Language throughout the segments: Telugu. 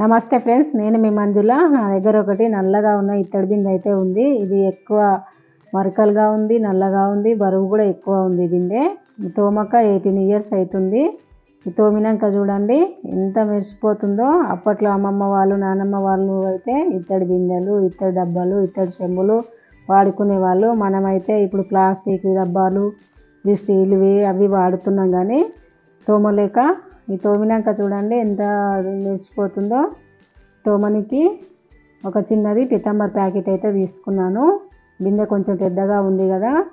నమస్తే ఫ్రెండ్స్ నేను మీ మంజుల. నా దగ్గర ఒకటి నల్లగా ఉన్న ఇత్తడి బిందె అయితే ఉంది. ఇది ఎక్కువ మరకలుగా ఉంది నల్లగా ఉంది బరువు కూడా ఎక్కువ ఉంది బిందె. ఈ తోమక ఎయిటీన్ ఇయర్స్ అవుతుంది. తోమినాక చూడండి ఎంత మెరిసిపోతుందో. అప్పట్లో అమ్మమ్మ వాళ్ళు నానమ్మ వాళ్ళు అయితే ఇత్తడి బిందెలు ఇత్తడి డబ్బాలు ఇత్తడి చెంబులు వాడుకునే వాళ్ళు. మనమైతే ఇప్పుడు ప్లాస్టిక్ డబ్బాలు స్టీల్వి అవి వాడుతున్నాం కానీ తోమలేక ఈ తోమినాక చూడండి ఎంత మెరిసిపోతుందో. తోమనికి ఒక చిన్నది పితంబర్ ప్యాకెట్ అయితే తీసుకున్నాను. బిందె కొంచెం పెద్దగా ఉంది కదా.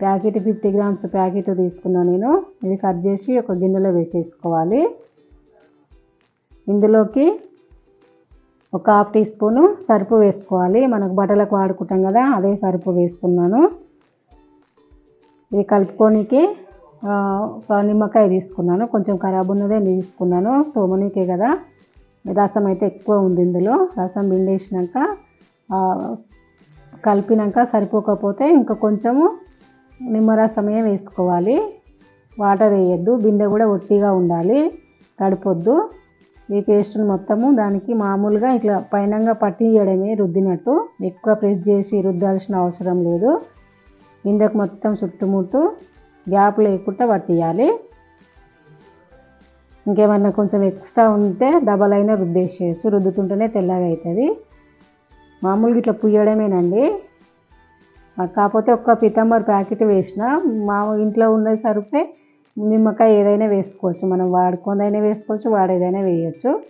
ప్యాకెట్ ఫిఫ్టీ గ్రామ్స్ ప్యాకెట్ తీసుకున్నాను నేను. ఇది కట్ చేసి ఒక గిన్నెలో వేసేసుకోవాలి. ఇందులోకి ఒక హాఫ్ టీ స్పూను సరుపు వేసుకోవాలి. మనకు బట్టలకు వాడుకుంటాం కదా అదే సరుపు వేసుకున్నాను. ఇది కలుపుకోనికి నిమ్మకాయ తీసుకున్నాను. కొంచెం ఖరాబ్ ఉన్నదే తీసుకున్నాను. తోమనీకే కదా. రసం అయితే ఎక్కువ ఉంది ఇందులో. రసం పిండేసినాక కలిపినాక సరిపోకపోతే ఇంకా కొంచెము నిమ్మరసమే వేసుకోవాలి. వాటర్ వేయద్దు. బిందె కూడా ఒట్టిగా ఉండాలి. తడిపొద్దు. ఈ పేస్ట్ని మొత్తము దానికి మామూలుగా ఇట్లా పైనంగా పట్టియడమే రుద్దినట్టు. ఎక్కువ ప్రెస్ చేసి రుద్దాల్సిన అవసరం లేదు. బిందెకు మొత్తం చుట్టుముట్టు గ్యాప్ లేకుండా పట్టేయాలి. ఇంకేమన్నా కొంచెం ఎక్స్ట్రా ఉంటే డబల్ అయినా రుద్దేసేయచ్చు. రుద్దుతుంటేనే తెల్లగా అవుతుంది మామూలుగా ఇట్లా పుయ్యడమేనండి. కాకపోతే ఒక్క పితంబర్ ప్యాకెట్ వేసిన మా ఇంట్లో ఉన్న సరుపే నిమ్మకాయ ఏదైనా వేసుకోవచ్చు. మనం వాడుకుందైనా వేసుకోవచ్చు వాడేదైనా వేయచ్చు.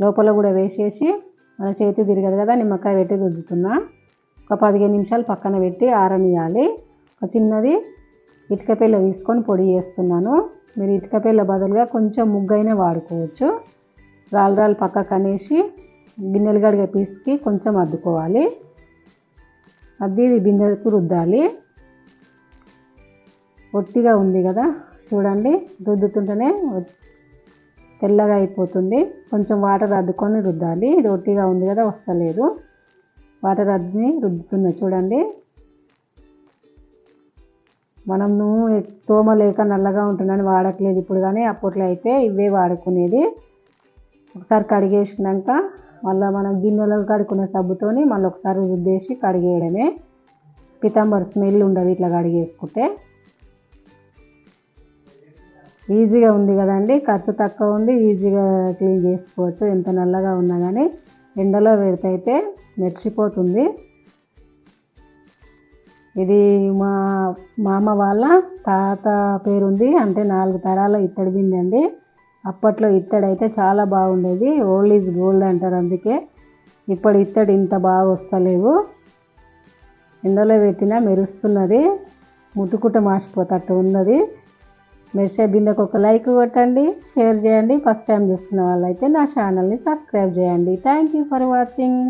లోపల కూడా వేసేసి మన చేతి తిరగదు కదా నిమ్మకాయ పెట్టి రుద్దుతున్నా. ఒక పదిహేను నిమిషాలు పక్కన పెట్టి ఆరనియాలి ఒక చిన్నది ఇటుక పిల్ల తీసుకొని పొడి చేస్తున్నాను. మీరు ఇటుక పిల్ల బదులుగా కొంచెం ముగ్గైనా వాడుకోవచ్చు. రాళ్ళు రాళ్ళు పక్కకు అనేసి గిన్నెలు గడిగ పీసుకి కొంచెం అద్దుకోవాలి. అద్ది ఇది బిందెకు రుద్దాలి. ఒట్టిగా ఉంది కదా చూడండి రుద్దుతుంటేనే తెల్లగా అయిపోతుంది. కొంచెం వాటర్ అద్దుకొని రుద్దాలి. ఇది ఒట్టిగా ఉంది కదా వస్తలేదు. వాటర్ అద్దుని రుద్దుతున్నా చూడండి. మనం నూనె తోమ లేక నల్లగా ఉంటుందని వాడట్లేదు ఇప్పుడు కానీ అప్పట్లో అయితే ఇవే వాడుకునేది. ఒకసారి కడిగేసినాక మళ్ళీ మనం గిన్నెలో కడుక్కునే సబ్బుతోని మళ్ళీ ఒకసారి రుద్దేసి కడిగేయడమే. పితాంబర్ స్మెల్ ఉండదు ఇట్లా కడిగేసుకుంటే. ఈజీగా ఉంది కదండి ఖర్చు తక్కువ ఉంది ఈజీగా క్లీన్ చేసుకోవచ్చు. ఎంత నల్లగా ఉన్నా కానీ ఎండలో పెడితే అయితే మెరిసిపోతుంది. ఇది మా మామ వాళ్ళ తాత పేరుంది. అంటే నాలుగు తరాల ఇత్తడి బిందె అండి. అప్పట్లో ఇత్తడి అయితే చాలా బాగుండేది. ఓల్డ్ ఈజ్ గోల్డ్ అంటారు అందుకే. ఇప్పుడు ఇత్తడి ఇంత బాగా వస్తలేవు. ఎండలో పెట్టినా మెరుస్తున్నది. ముట్టుకుట మాసిపోతట్టు ఉన్నది. మెరిసే బిందెకు ఒక లైక్ కొట్టండి షేర్ చేయండి. ఫస్ట్ టైం చూస్తున్న వాళ్ళైతే నా ఛానల్ని సబ్స్క్రైబ్ చేయండి. Thank you for watching